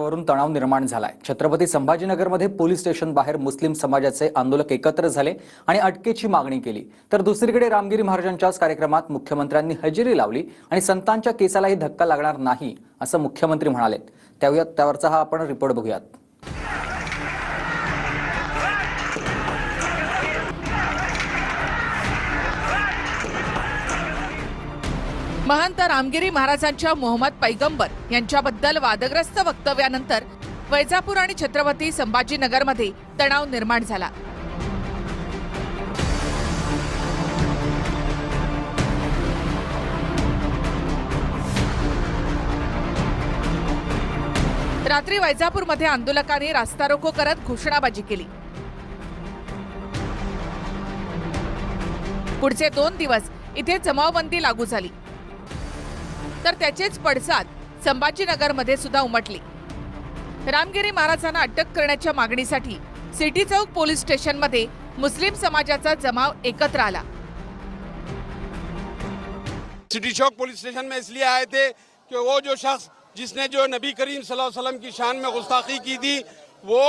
वरून तणाव निर्माण झालाय. छत्रपती संभाजीनगरमध्ये पोलीस स्टेशन बाहेर मुस्लिम समाजाचे आंदोलक एकत्र झाले आणि अटकेची मागणी केली. तर दुसरीकडे रामगिरी महाराजांच्याच कार्यक्रमात मुख्यमंत्र्यांनी हजेरी लावली आणि संतांच्या केसालाही धक्का लागणार नाही असं मुख्यमंत्री म्हणाले. त्यावेळी त्यावरचा हा आपण रिपोर्ट बघूयात. महंत रामगिरी महाराजांच्या मोहम्मद पैगंबर यांच्याबद्दल वादग्रस्त वक्तव्यानंतर वैजापूर आणि छत्रपती संभाजीनगरमध्ये तणाव निर्माण झाला. रात्री वैजापूरमध्ये आंदोलकांनी रास्ता रोको करत घोषणाबाजी केली. पुढचे दोन दिवस इथे जमावबंदी लागू झाली. तर त्याचेच पडसाद संभाजीनगरमध्ये सुद्धा उमटले. रामगिरी महाराजांना अटक करण्याच्या मागणीसाठी सिटी चौक पोलीस स्टेशनमध्ये मुस्लिम समाजाचा जमाव एकत्र आला. सिटी चौक पोलीस स्टेशन में इसलिए आए थे कि वो जो शख्स जिसने जो नबी करीम सल्लल्लाहु अलैहि वसल्लम की शान में गुस्ताखी की थी वो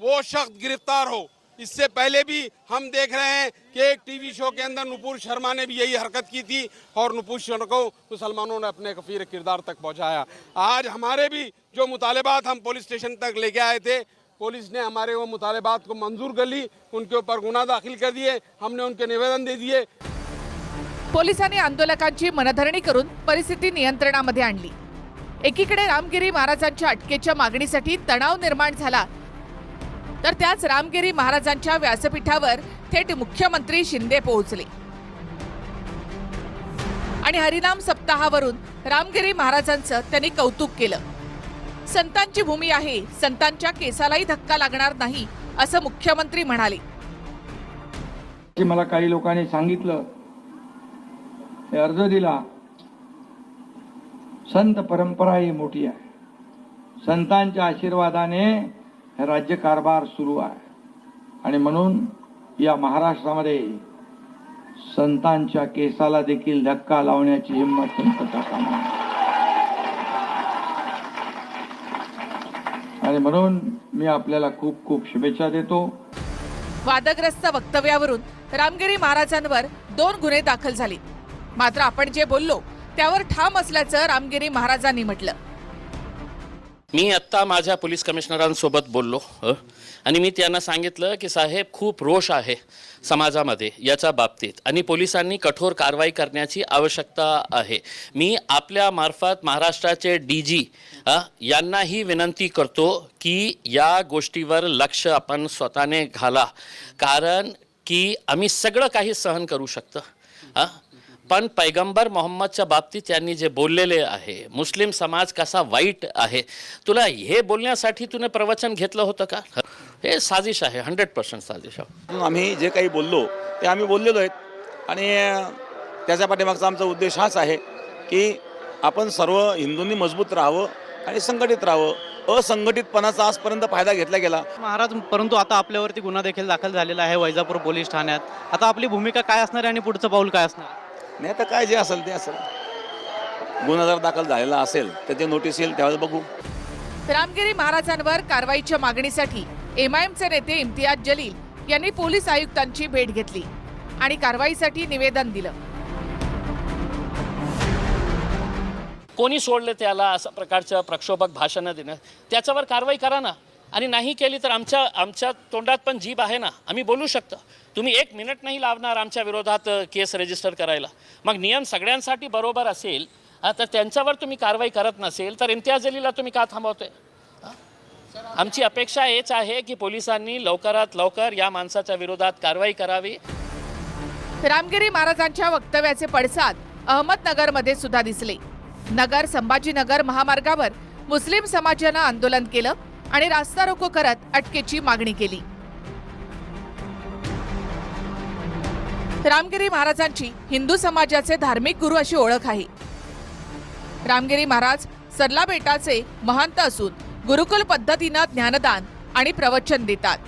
वो शख्स गिरफ्तार हो। इससे पहले भी हम देख रहे हैं कि एक टीवी शो के अंदर नुपुर शर्मा ने भी यही हरकत की थी और नुपुर शर्मा को मुसलमानों ने अपने कफीर किरदार तक पहुंचाया। आज हमारे भी जो मुतालबात हम पुलिस स्टेशन तक लेके आए थे पुलिस ने हमारे वो मुतालबात को मंजूर कर ली उनके ऊपर गुना दाखिल कर दिए हमने उनके निवेदन दे दिए। पोलिसांनी आंदोलकांची मनधरणी करून परिस्थिती नियंत्रणामध्ये आणली. एकीकडे रामगिरी महाराजांच्या अटकेच्या मागणीसाठी तणाव निर्माण झाला तर त्याच रामगिरी महाराजांच्या व्यासपीठावर थेट मुख्यमंत्री शिंदे पोहोचले. आणि हरिनाम सप्ताहावरून रामगिरी महाराजांचं त्यांनी कौतुक केलं. संतांची भूमी आहे संतांच्या केसालाही धक्का लागणार नाही असं मुख्यमंत्री म्हणाले. की मला काही लोकांनी सांगितलं हे अर्ज दिला संत परंपरा ही मोठी आहे. संतांच्या आशीर्वादाने राज्यकारभार सुरू आहे. आणि म्हणून या महाराष्ट्रामध्ये संतांच्या केसाला देखील धक्का लावण्याची हिंमत आणि म्हणून मी आपल्याला खूप खूप शुभेच्छा देतो. वादग्रस्त वक्तव्यावरून रामगिरी महाराजांवर दोन गुन्हे दाखल झाले. मात्र आपण जे बोललो त्यावर ठाम असल्याचं रामगिरी महाराजांनी म्हटलं. मी आत्ता माझ्या पोलीस कमिशनरांसोबत बोललो आणि मी त्यांना सांगितलं की साहेब खूप रोष आहे समाजामध्ये याच्या बाबतीत. आणि पोलिसांनी कठोर कारवाई करण्याची आवश्यकता आहे. मी आपल्या मार्फत महाराष्ट्राचे डी जी यांनाही विनंती करतो की या गोष्टीवर लक्ष आपण स्वतःने घाला. कारण की आम्ही सगळं काही सहन करू शकतं हां. पण पैगंबर मोहम्मदच्या बाबतीत त्यांनी जे बोललेले आहे मुस्लिम समाज कसा वाईट आहे तुला हे बोलण्यासाठी तुने प्रवचन घेतलं होतं का? हे साजिश आहे हंड्रेड पर्सेंट साजिश आहे. आम्ही जे काही बोललो ते आम्ही बोललेलो आहेत. आणि त्याच्या पाठीमागचा आमचा उद्देश हाच आहे की आपण सर्व हिंदूंनी मजबूत राहावं आणि संघटित राहावं. असंघटितपणाचा आजपर्यंत फायदा घेतला गेला. महाराज परंतु आता आपल्यावरती गुन्हा देखील दाखल झालेला आहे वैजापूर पोलीस ठाण्यात. आता आपली भूमिका काय असणार आहे आणि पुढचं पाऊल काय असणार? नाही आता काय जे असेल ते असेल. गुन्हा जर दाखल झालेला असेल तर ते नोटीस येईल त्यावेळेस बघू. रामगिरी महाराजांवर कारवाईच्या मागणीसाठी एमआयएमचे नेते इम्तियाज जलील यांनी पोलीस आयुक्तांची भेट घेतली आणि कारवाईसाठी निवेदन दिलं. कोणी सोडलं त्याला असं प्रकारचं प्रक्षोभक भाषणं देणं? त्याच्यावर कारवाई करा ना. आणि नाही केली तर आमच्या आमच्या तोंडात पण जीभ आहे ना. आम्ही बोलू शकतो. तुम्ही एक मिनिट नाही लावणार आमच्या विरोधात केस रजिस्टर करायला. मग नियम सगळ्यांसाठी बरोबर असेल तर त्यांच्यावर तुम्ही कारवाई करत नसेल तर इम्तियाज अलीला तुम्ही का थांबवतोय? आमची अपेक्षा हेच आहे की पोलिसांनी लवकरात लवकर या माणसाच्या विरोधात कारवाई करावी. रामगिरी महाराजांच्या वक्तव्याचे पडसाद अहमदनगरमध्ये सुद्धा दिसले. नगर संभाजीनगर महामार्गावर मुस्लिम समाजानं आंदोलन केलं. आणि रास्ता रोको करत अटकेची मागणी केली. रामगिरी महाराजांची हिंदू समाजाचे धार्मिक गुरु अशी ओळख आहे. रामगिरी महाराज सरला बेटाचे महंत असून गुरुकुल पद्धतीनं ज्ञानदान आणि प्रवचन देतात.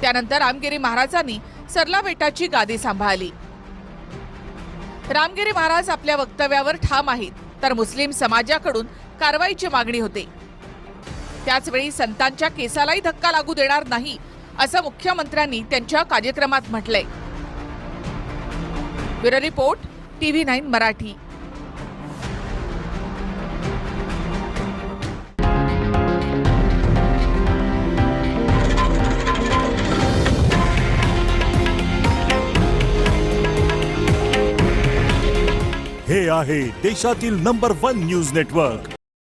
त्यानंतर रामगिरी महाराजांनी सरला बेटाची गादी सांभाळली. रामगिरी महाराज आपल्या वक्तव्यावर ठाम आहेत तर मुस्लिम समाजाकडून कारवाईची मागणी होते. त्याचवेळी संतांच्या केसालाही धक्का लागू देणार नाही असं मुख्यमंत्र्यांनी त्यांच्या कार्यक्रमात म्हटलंय. Bureau report TV nine Marathi. हे आहे देशातील नंबर वन न्यूज नेटवर्क